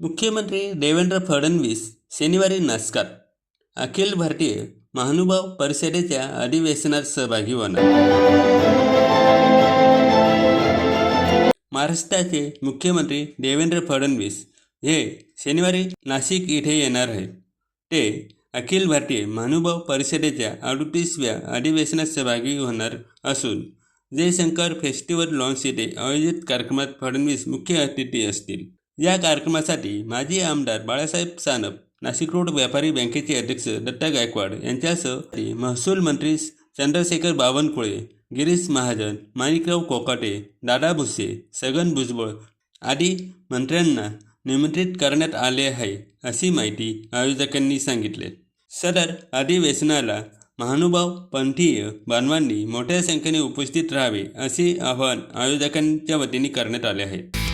मुख्यमंत्री देवेंद्र फडणवीस शनिवारी नाशकात अखिल भारतीय महानुभाव परिषदेच्या अधिवेशनात सहभागी होणार. महाराष्ट्राचे मुख्यमंत्री देवेंद्र फडणवीस हे शनिवारी नाशिक इथे येणार आहेत. ते अखिल भारतीय महानुभाव परिषदेच्या अडुतीसव्या अधिवेशनात सहभागी होणार असून जयशंकर फेस्टिवल लॉन्स येथे आयोजित कार्यक्रमात फडणवीस मुख्य अतिथी असतील. या कार्यक्रमासाठी माजी आमदार बाळासाहेब सानप नाशिक रोड व्यापारी बँकेचे अध्यक्ष दत्ता गायकवाड यांच्यासह महसूल मंत्री चंद्रशेखर बावनकुळे गिरीश महाजन माणिकराव कोकाटे दादा भुसे सगन भुजबळ आदी मंत्र्यांना निमंत्रित करण्यात आले आहे अशी माहिती आयोजकांनी सांगितले. सदर अधिवेशनाला महानुभाव पंथीय बांधवांनी मोठ्या संख्येने उपस्थित राहावे असे आवाहन आयोजकांच्या वतीने करण्यात आले आहे.